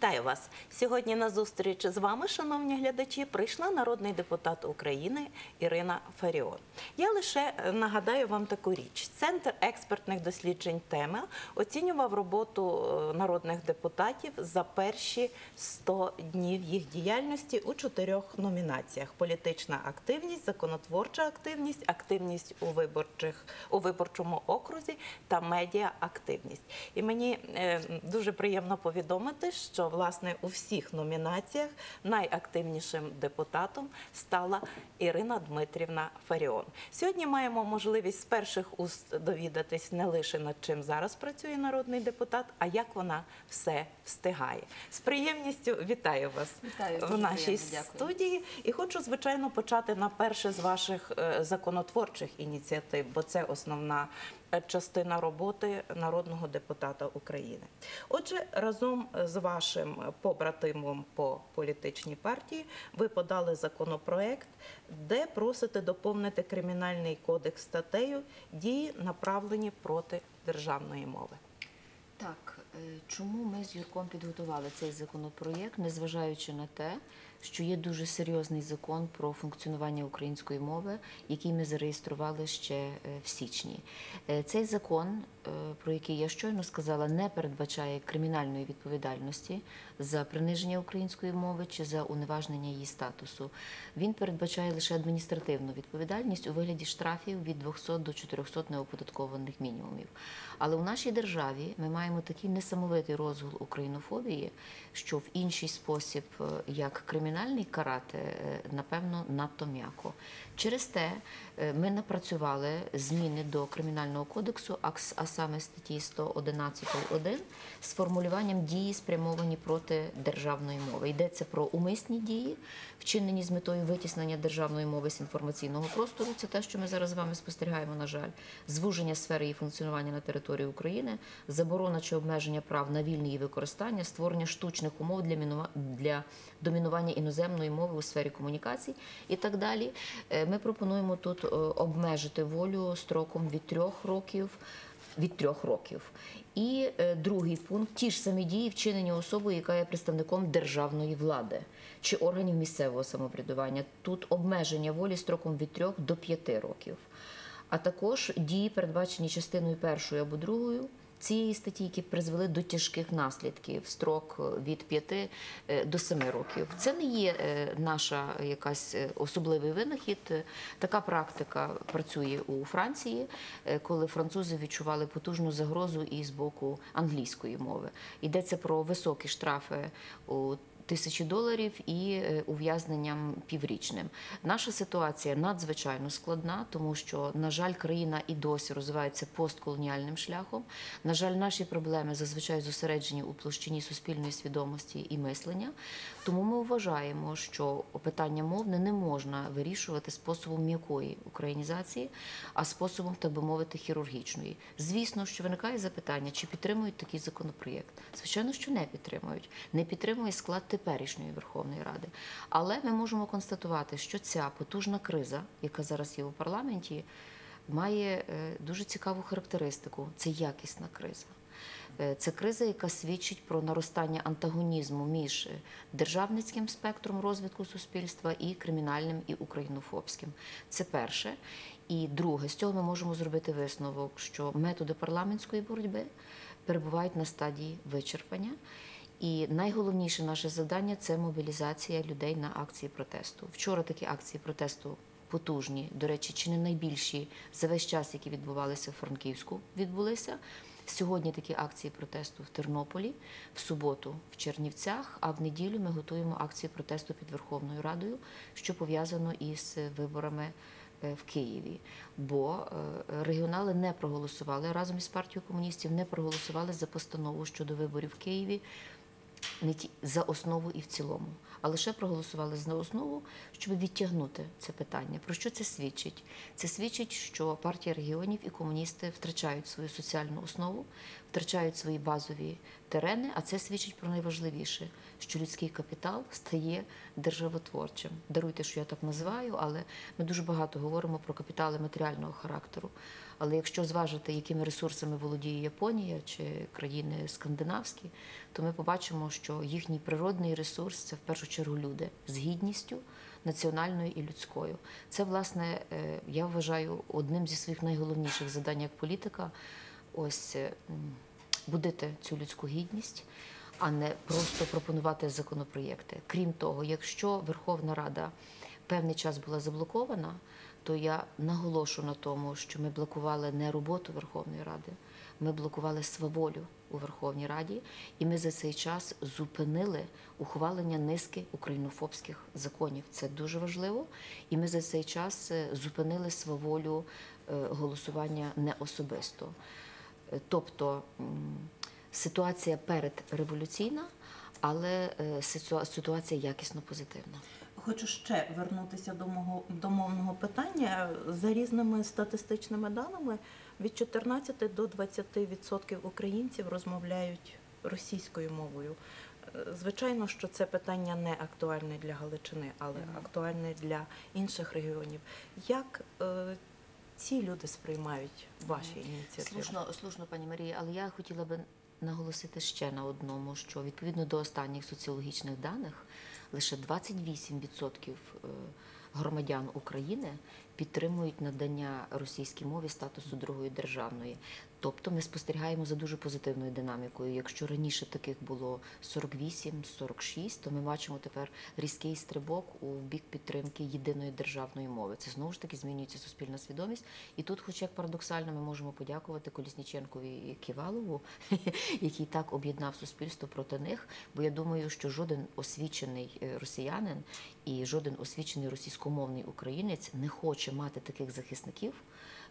Вітаю вас сьогодні. На зустріч з вами, шановні глядачі, прийшла народний депутат України Ірина Фаріон. Я лише е, нагадаю вам таку річ: центр експертних досліджень тема оцінював роботу е, народних депутатів за перші 100 днів їх діяльності у чотирьох номінаціях: політична активність, законотворча активність, активність у виборчих у виборчому окрузі та медіа-активність. І мені е, дуже приємно повідомити, що власне у всіх номінаціях найактивнішим депутатом стала Ірина Дмитрівна Фаріон. Сьогодні маємо можливість з перших уст довідатись не лише над чим зараз працює народний депутат, а як вона все встигає. З приємністю вітаю вас Вітаю, в нашій приємно, студії. І хочу звичайно почати на перше з ваших е, законотворчих ініціатив, бо це основна частина роботи народного депутата України. Отже, разом з вашим побратимом по політичній партії ви подали законопроект, де просите доповнити кримінальний кодекс статтею дії, направлені проти державної мови. Так, е, чому ми з Юрком підготували цей законопроєкт, незважаючи на те, що є дуже серйозний закон про функціонування української мови, який ми зареєстрували ще е, в січні. Е, Цей закон, е, про який я щойно сказала, не передбачає кримінальної відповідальності за приниження української мови чи за уневажнення її статусу. Він передбачає лише адміністративну відповідальність у вигляді штрафів від 200 до 400 неоподаткованих мінімумів. Але у нашій державі ми маємо такий несамовитий розгул українофобії, що в інший спосіб, як кримінальний карати, е, напевно, надто м'яко. Через те ми напрацювали зміни до кримінального кодексу, а саме статті 111.1 з формулюванням дії, спрямовані проти державної мови. Йдеться про умисні дії, вчинені з метою витіснення державної мови з інформаційного простору. Це те, що ми зараз з вами спостерігаємо, на жаль, звуження сфери її функціонування на території України, заборона чи обмеження прав на вільне її використання, створення штучних умов для для домінування іноземної мови у сфері комунікацій і так далі. Е, Ми пропонуємо тут е, обмежити волю строком від трьох років. Від трьох років. І е, другий пункт ті ж самі дії вчинені особою, яка є представником державної влади чи органів місцевого самоврядування. Тут обмеження волі строком від трьох до п'яти років. А також дії, передбачені частиною першою або другою цієї статті, які призвели до тяжких наслідків, строк від 5 е, до 7 років. Це не є е, наша якась е, особливий винахід. Е, Така практика працює у Франції, е, коли французи відчували потужну загрозу і з боку англійської мови. Йдеться про високі штрафи у тисячі доларів і е, ув'язненням піврічним. Наша ситуація надзвичайно складна, тому що, на жаль, країна і досі розвивається постколоніальним шляхом. На жаль, наші проблеми зазвичай зосереджені у площині суспільної свідомості і мислення. Тому ми вважаємо, що питання мовне не можна вирішувати способом м'якої українізації, а способом, так би мовити, хірургічної. Звісно, що виникає запитання, чи підтримують такий законопроєкт. Звичайно, що не підтримують. Не підтримує склад теперішньої Верховної Ради. Але ми можемо констатувати, що ця потужна криза, яка зараз є у парламенті, має е, дуже цікаву характеристику. Це якісна криза. Е, Це криза, яка свідчить про наростання антагонізму між е, державницьким спектром розвитку суспільства і кримінальним і українофобським. Це перше. І друге, з цього ми можемо зробити висновок, що методи парламентської боротьби перебувають на стадії вичерпання. І найголовніше наше завдання це мобілізація людей на акції протесту. Вчора такі акції протесту потужні, до речі, чи не найбільші за весь час, які відбувалися в Франківську, відбулися. Сьогодні такі акції протесту в Тернополі, в суботу в Чернівцях, а в неділю ми готуємо акцію протесту під Верховною Радою, що пов'язано із виборами е, в Києві. Бо е, регіонали не проголосували разом із партією комуністів, не проголосували за постанову щодо виборів в Києві не ті за основу і в цілому, а лише проголосували за основу, щоб відтягнути це питання. Про що це свідчить? Це свідчить, що партія регіонів і комуністи втрачають свою соціальну основу, втрачають свої базові терени, а це свідчить про найважливіше, що людський капітал стає державотворчим. Даруйте, що я так називаю, але ми дуже багато говоримо про капітали матеріального характеру. Але якщо зважити, якими ресурсами володіє Японія чи країни скандинавські, то ми побачимо, що їхній природний ресурс це в першу чергу люди з гідністю національною і людською. Це, власне, е, я вважаю одним зі своїх найголовніших завдань як політика ось е, будити цю людську гідність, а не просто пропонувати законопроєкти. Крім того, якщо Верховна Рада певний час була заблокована, то я наголошу на тому, що ми блокували не роботу Верховної Ради, ми блокували сваволю у Верховній Раді, і ми за цей час зупинили ухвалення низки українофобських законів. Це дуже важливо. І ми за цей час е, зупинили сваволю е, голосування не особисто. Тобто ситуація передреволюційна, але е, ситуація якісно позитивна. Хочу ще вернутися до мого до мовного питання. За різними статистичними даними, від 14 до 20% українців розмовляють російською мовою. Е, Звичайно, що це питання не актуальне для Галичини, але актуальне для інших регіонів. Як е, ці люди сприймають ваші ініціативи? Слушно, слушно, пані Марія, але я хотіла би наголосити ще на одному, що відповідно до останніх соціологічних даних лише 28% е, громадян України підтримують надання російській мові статусу другої державної. Тобто ми спостерігаємо за дуже позитивною динамікою. Якщо раніше таких було 48-46, то ми бачимо тепер різкий стрибок у бік підтримки єдиної державної мови. Це знову ж таки змінюється суспільна свідомість. І тут, хоч як парадоксально, ми можемо подякувати Колісніченкові і Ківалову, який так об'єднав суспільство проти них. Бо я думаю, що жоден освічений е, росіянин і жоден освічений російськомовний українець не хоче мати таких захисників.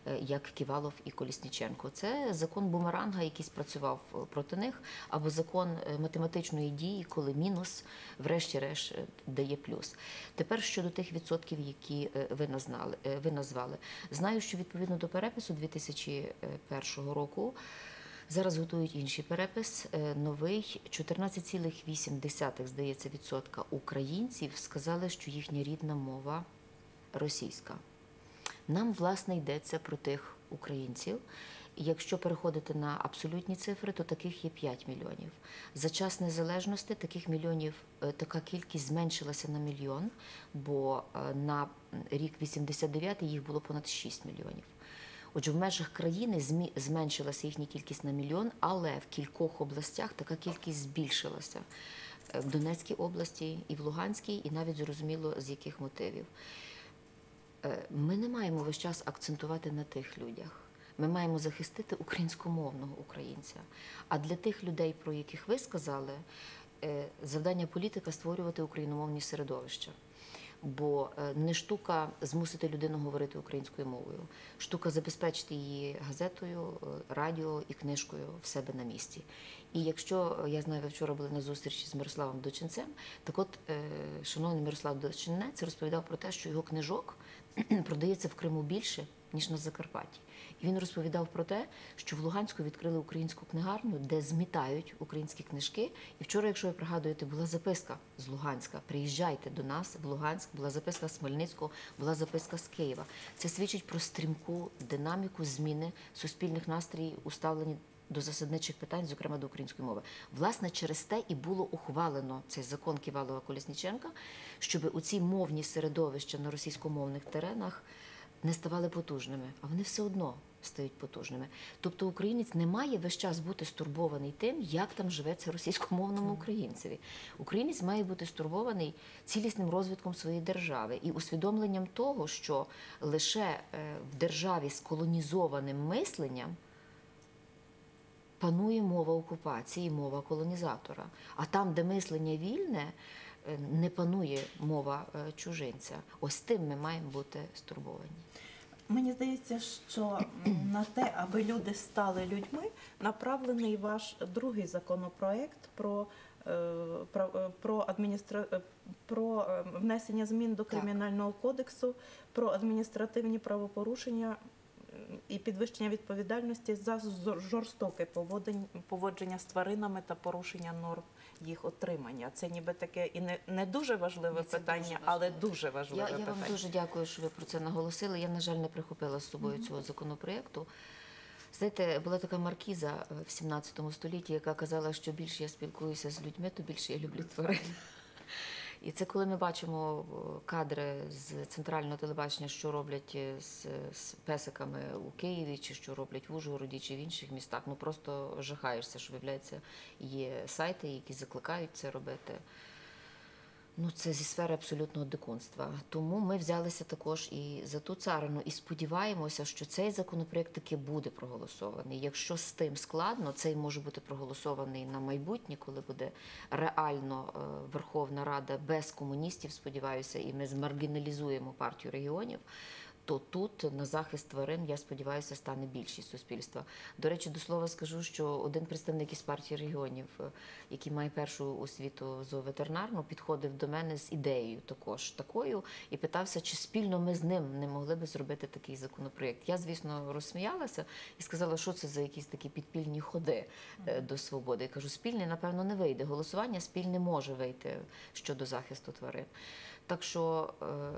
Е, Як Ківалов і Колісніченко, це закон бумеранга, який спрацював е, проти них, або закон е, математичної дії, коли мінус, врешті-решт, дає плюс. Тепер щодо тих відсотків, які ви назнали, ви назвали, знаю, що відповідно до перепису 2001 року. Зараз готують інший перепис, новий 14,8, здається, відсотка українців сказали, що їхня рідна мова російська. Нам, власне, йдеться про тих українців. Якщо переходити на абсолютні цифри, то таких є 5 мільйонів. За час незалежності таких мільйонів, е, така кількість зменшилася на мільйон, бо е, на рік 89 їх було понад 6 мільйонів. Отже, в межах країни зменшилася їхня кількість на мільйон, але в кількох областях така кількість збільшилася. Е, В Донецькій області і в Луганській, і навіть зрозуміло, з яких мотивів. Е, Ми не маємо весь час акцентувати на тих людях. Ми маємо захистити українськомовного українця. А для тих людей, про яких ви сказали, е, завдання політика створювати україномовні середовища. Бо е, не штука змусити людину говорити українською мовою, штука забезпечити її газетою, радіо і книжкою в себе на місці. І якщо я знаю, ви вчора були на зустрічі з Мирославом Дочинцем, так от шановний Мирослав Дочинець розповідав про те, що його книжок продається в Криму більше, ніж на Закарпатті. І він розповідав про те, що в Луганську відкрили українську книгарню, де змітають українські книжки. І вчора, якщо ви пригадуєте, була записка з Луганська. Приїжджайте до нас в Луганськ, була записка з Хмельницького, була записка з Києва. Це свідчить про стрімку динаміку зміни суспільних настроїв, уставлені до засадничих питань, зокрема до української мови. Власне, через те і було ухвалено цей закон Ківалова Колісніченка, щоб у ці мовні середовища на російськомовних теренах не ставали потужними, а вони все одно стають потужними. Тобто українець не має весь час бути стурбований тим, як там живеться російськомовному українцеві. Українець має бути стурбований цілісним розвитком своєї держави і усвідомленням того, що лише е, в державі з колонізованим мисленням панує мова окупації, мова колонізатора. А там, де мислення вільне, е, не панує мова е, чужинця. Ось тим ми маємо бути стурбовані. Мені здається, що на те, аби люди стали людьми, направлений ваш другий законопроект про, е, про, про, адміністра... про внесення змін до Так. кримінального кодексу, про адміністративні правопорушення. І підвищення відповідальності за жорстоке поводження з тваринами та порушення норм їх отримання. Це ніби таке і не, не дуже важливе це питання, дуже але дуже важливе Я, я вам дуже дякую, що ви про це наголосили. Я, на жаль, не прихопила з собою цього законопроєкту. Знаєте, була така маркіза е, в 17 столітті, яка казала, що більше я спілкуюся з людьми, то більше я люблю тварин. І це коли ми бачимо е, кадри з центрального телебачення, що роблять е, з, з песиками у Києві, чи що роблять в Ужгороді, чи в інших містах. Ну просто жахаєшся, що виявляється, є сайти, які закликають це робити. Ну, це зі сфери абсолютного дикунства. Тому ми взялися також і за ту царину, і сподіваємося, що цей законопроект таки буде проголосований. Якщо з тим складно, цей може бути проголосований на майбутнє, коли буде реально е, Верховна Рада без комуністів, сподіваюся, і ми змаргіналізуємо партію регіонів. То тут на захист тварин, я сподіваюся, стане більшість суспільства. До речі, до слова скажу, що один представник із партії регіонів, е, який має першу освіту зооветеринарну, підходив до мене з ідеєю також такою і питався, чи спільно ми з ним не могли би зробити такий законопроєкт. Я, звісно, розсміялася і сказала, що це за якісь такі підпільні ходи е, до свободи. Я кажу, спільний, напевно, не вийде. Голосування спільне може вийти щодо захисту тварин. Так що е, е,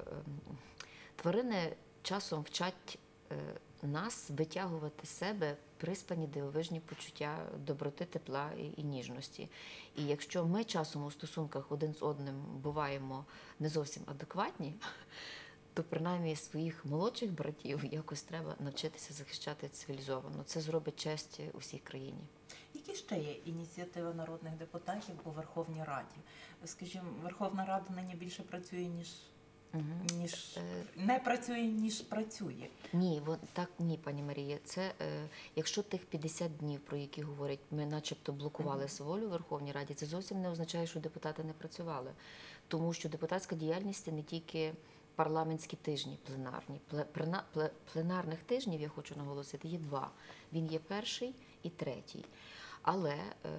тварини часом вчать е, нас витягувати себе приспані дивовижні почуття доброти, тепла і, і ніжності. І якщо ми часом у стосунках один з одним буваємо не зовсім адекватні, то принаймні своїх молодших братів якось треба навчитися захищати цивілізовано. Це зробить честь усій країні. Які ще є ініціативи народних депутатів у Верховній Раді? Скажімо, Верховна Рада нині більше працює, ніж, ніж Е, не працює, ніж працює. Ні, вон так ні, пані Марія. Це е, якщо тих 50 днів, про які говорять, ми начебто блокували волю в Верховній Раді, це зовсім не означає, що депутати не працювали. Тому що депутатська діяльність це не тільки парламентські тижні пленарні. Пле- Пленарних тижнів, я хочу наголосити, є два. Він є перший і третій. Але е,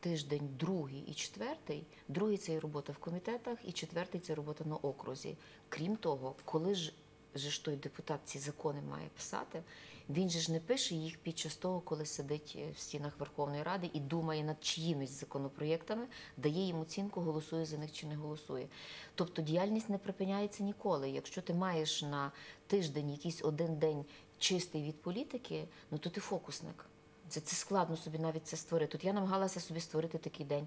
тиждень другий і четвертий, другий це робота в комітетах, і четвертий це робота на окрузі. Крім того, коли ж же ж той депутат ці закони має писати, він же ж не пише їх під час того, коли сидить е, в стінах Верховної Ради і думає над чиїмись законопроєктами, дає їм оцінку, голосує за них чи не голосує. Тобто діяльність не припиняється ніколи. Якщо ти маєш на тиждень якийсь один день чистий від політики, ну то ти фокусник. Це, це складно собі навіть це створити. Тут я намагалася собі створити такий день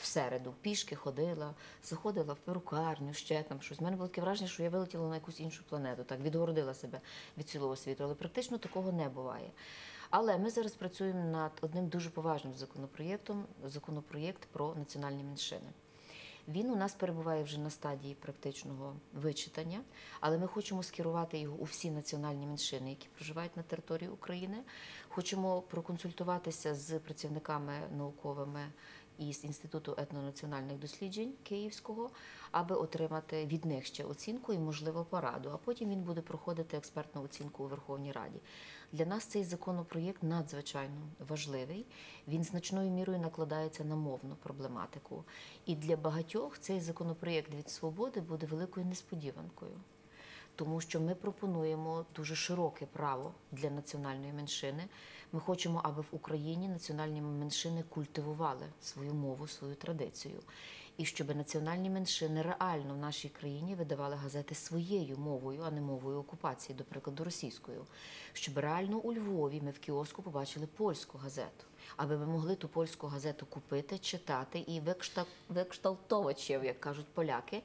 в середу. Пішки ходила, заходила в перукарню, ще там щось. У мене було таке враження, що я вилетіла на якусь іншу планету, так відгородила себе від цілого світу. Але практично такого не буває. Але ми зараз працюємо над одним дуже поважним законопроєктом законопроєкт про національні меншини. Він у нас перебуває вже на стадії практичного вичитання, але ми хочемо скерувати його у всі національні меншини, які проживають на території України. Хочемо проконсультуватися з працівниками науковими із Інституту етнонаціональних досліджень Київського, аби отримати від них ще оцінку і, можливо, пораду. А потім він буде проходити експертну оцінку у Верховній Раді. Для нас цей законопроєкт надзвичайно важливий. Він значною мірою накладається на мовну проблематику. І для багатьох цей законопроєкт від свободи буде великою несподіванкою. Тому що ми пропонуємо дуже широке право для національної меншини. Ми хочемо, аби в Україні національні меншини культивували свою мову, свою традицію. І щоб національні меншини реально в нашій країні видавали газети своєю мовою, а не мовою окупації, до прикладу, російською. Щоб реально у Львові ми в кіоску побачили польську газету, аби ми могли ту польську газету купити, читати і викшта- викшталтовувати, як кажуть поляки.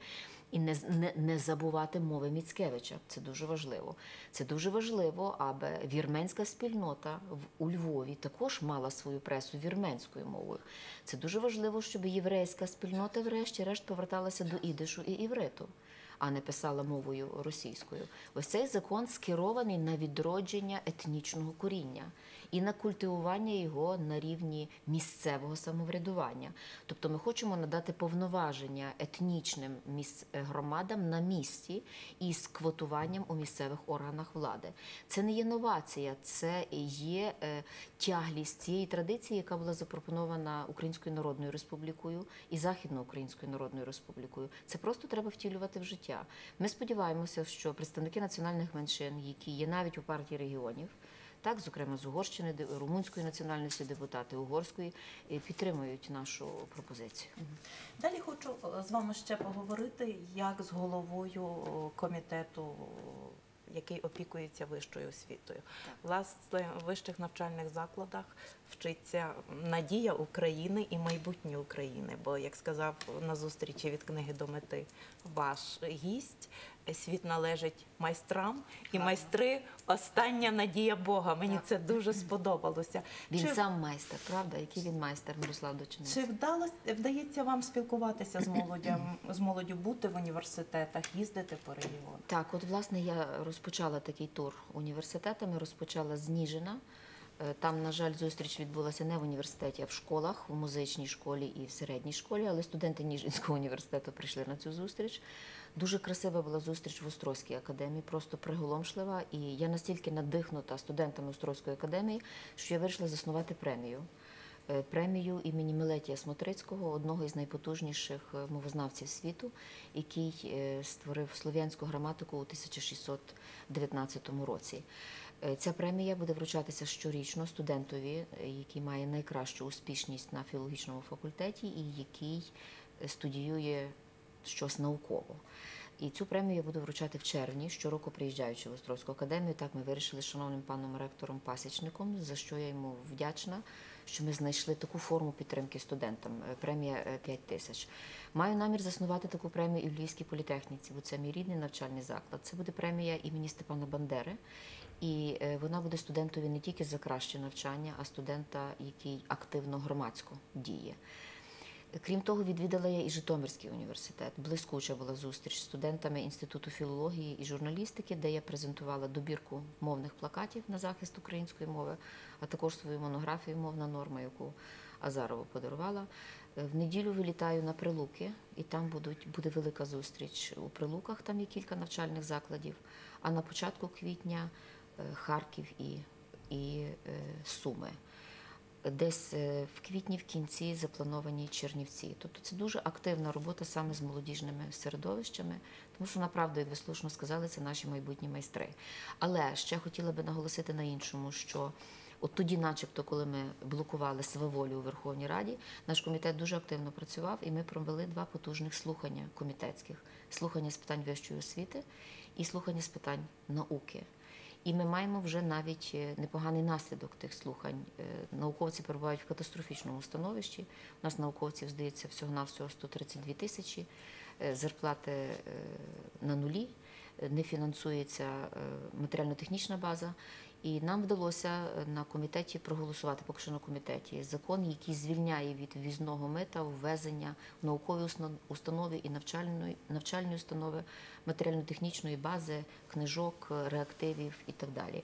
І не, не, не забувати мови Міцкевича. Це дуже важливо. Це дуже важливо, аби вірменська спільнота в, у Львові також мала свою пресу вірменською мовою. Це дуже важливо, щоб єврейська спільнота, врешті-решт, поверталася до ідишу і івриту, а не писала мовою російською. Ось цей закон скерований на відродження етнічного коріння і на культивування його на рівні місцевого самоврядування. Тобто ми хочемо надати повноваження етнічним е, громадам на місці із квотуванням у місцевих органах влади. Це не є новація, це є е, тяглість цієї традиції, яка була запропонована Українською Народною Республікою і Західноукраїнською Народною Республікою. Це просто треба втілювати в життя. Ми сподіваємося, що представники національних меншин, які є навіть у партії регіонів, так, зокрема з Угорщини, румунської національності депутати угорської, е, підтримують нашу пропозицію. Далі хочу е, з вами ще поговорити, як з головою е, комітету, який опікується вищою освітою. Власне, в вищих навчальних закладах вчиться надія України і майбутнє України. Бо, як сказав на зустрічі від книги до мети ваш гість, світ належить майстрам, і майстри остання надія Бога. Мені це дуже сподобалося. Він Чи- сам майстер, правда? Який він майстер, Мирослав Дочинець? чи вдається вам спілкуватися з молоддю бути в університетах, їздити по регіону? Так, от власне я розпочала такий тур університетами, розпочала з Ніжина. Е, Там, на жаль, зустріч відбулася не в університеті, а в школах, в музичній школі і в середній школі. Але студенти Ніжинського університету прийшли на цю зустріч. Дуже красива була зустріч в Острозькій академії, просто приголомшлива. І я настільки надихнута студентами Острозької академії, що я вирішила заснувати премію. Е, Премію імені Милетія Смотрицького, одного із найпотужніших е, мовознавців світу, який е, створив слов'янську граматику у 1619 році. Ця премія буде вручатися щорічно студентові, який має найкращу успішність на філологічному факультеті і який студіює щось науково. І цю премію я буду вручати в червні, щороку приїжджаючи в Острозьку академію. Так ми вирішили з шановним паном ректором Пасічником, за що я йому вдячна, що ми знайшли таку форму підтримки студентам. Е, Премія е, 5 тисяч. Маю намір заснувати таку премію і в Львівській політехніці, бо це мій рідний навчальний заклад. Це буде премія імені Степана Бандери. І е, вона буде студентові не тільки за краще навчання, а студента, який активно громадсько діє. Крім того, відвідала я і Житомирський університет. Блискуча була зустріч з студентами Інституту філології і журналістики, де я презентувала добірку мовних плакатів на захист української мови, а також свою монографію Мовна норма, яку Азарова подарувала. Е, В неділю вилітаю на Прилуки, і там будуть, буде велика зустріч у Прилуках, там є кілька навчальних закладів. А на початку квітня е, Харків і, і е, Суми. Десь е, в квітні в кінці заплановані Чернівці. Тобто це дуже активна робота саме з молодіжними середовищами, тому що направду, як ви слушно сказали, це наші майбутні майстри. Але ще хотіла би наголосити на іншому, що от тоді, начебто, коли ми блокували сваволю у Верховній Раді, наш комітет дуже активно працював, і ми провели два потужних слухання комітетських: слухання з питань вищої освіти і слухання з питань науки. І ми маємо вже навіть е, непоганий наслідок тих слухань. Е, Науковці перебувають в катастрофічному становищі. У нас науковців, здається, всього-навсього 132 тисячі, Е, зарплати на нулі, не фінансується матеріально-технічна база. І нам вдалося е, на комітеті проголосувати, поки що на комітеті, закон, який звільняє від візного мита ввезення в наукові установи і навчальної, навчальні установи матеріально-технічної бази, книжок, е, реактивів і так далі.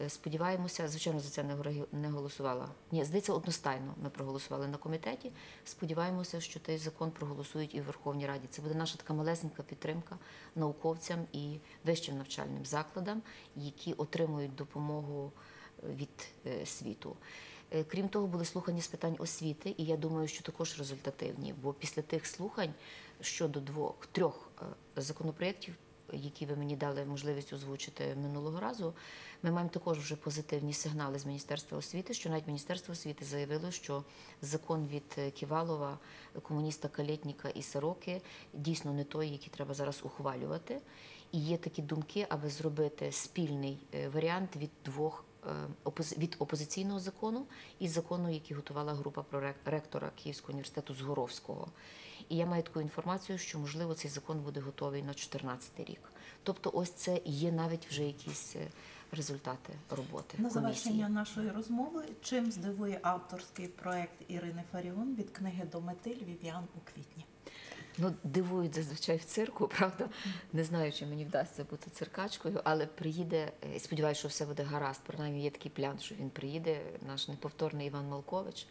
Е, Сподіваємося, звичайно, за це не голосувала. Ні, здається, одностайно ми проголосували на комітеті. Сподіваємося, що цей закон проголосують і в Верховній Раді. Це буде наша така малесенька підтримка науковцям і вищим навчальним закладам, які отримують допомогу е, від е, світу. Крім того, були слухання з питань освіти, і я думаю, що також результативні, бо після тих слухань щодо двох трьох законопроєктів, які ви мені дали можливість озвучити минулого разу, ми маємо також вже позитивні сигнали з Міністерства освіти, що навіть Міністерство освіти заявило, що закон від е, Ківалова, комуніста Калєтніка і Сороки дійсно не той, який треба зараз ухвалювати. І є такі думки, аби зробити спільний е, варіант від двох е, від опозиційного закону і закону, який готувала група прорек- ректора Київського університету Згоровського. І я маю таку інформацію, що можливо цей закон буде готовий на 2014 рік. Тобто, ось це є навіть вже якісь е, результати роботи На завершення нашої розмови, чим здивує авторський проект Ірини Фаріон від книги до мети Львів'ян у квітні? Ну, дивують зазвичай в цирку, правда? Не знаю, чи мені вдасться бути циркачкою, але приїде, е, сподіваюся, що все буде гаразд. Принаймні є такий план, що він приїде, наш неповторний Іван Малкович.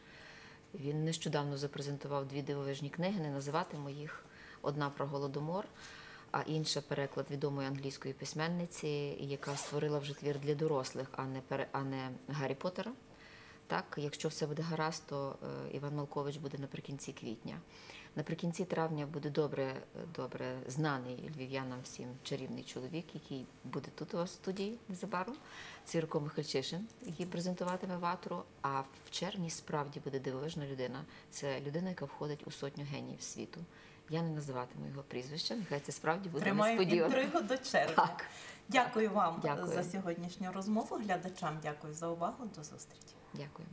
Він нещодавно запрезентував дві дивовижні книги, не називатиму їх. Одна про голодомор, а інша переклад відомої англійської письменниці, яка створила вже твір для дорослих, а не пере- а не Гаррі Поттера. Так, якщо все буде гаразд, то е, Іван Малкович буде наприкінці квітня. Наприкінці травня буде добре, добре знаний львів'янам всім чарівний чоловік, який буде тут у вас в студії незабаром. Це Юрко Михальчишин, який презентуватиме ватру. А в червні справді буде дивовижна людина. Це людина, яка входить у сотню геніїв світу. Я не називатиму його прізвища, нехай це справді буде несподівано. інтригу до червня. Так. Дякую вам Дякую. за сьогоднішню розмову. Глядачам дякую за увагу. До зустрічі. Дякую.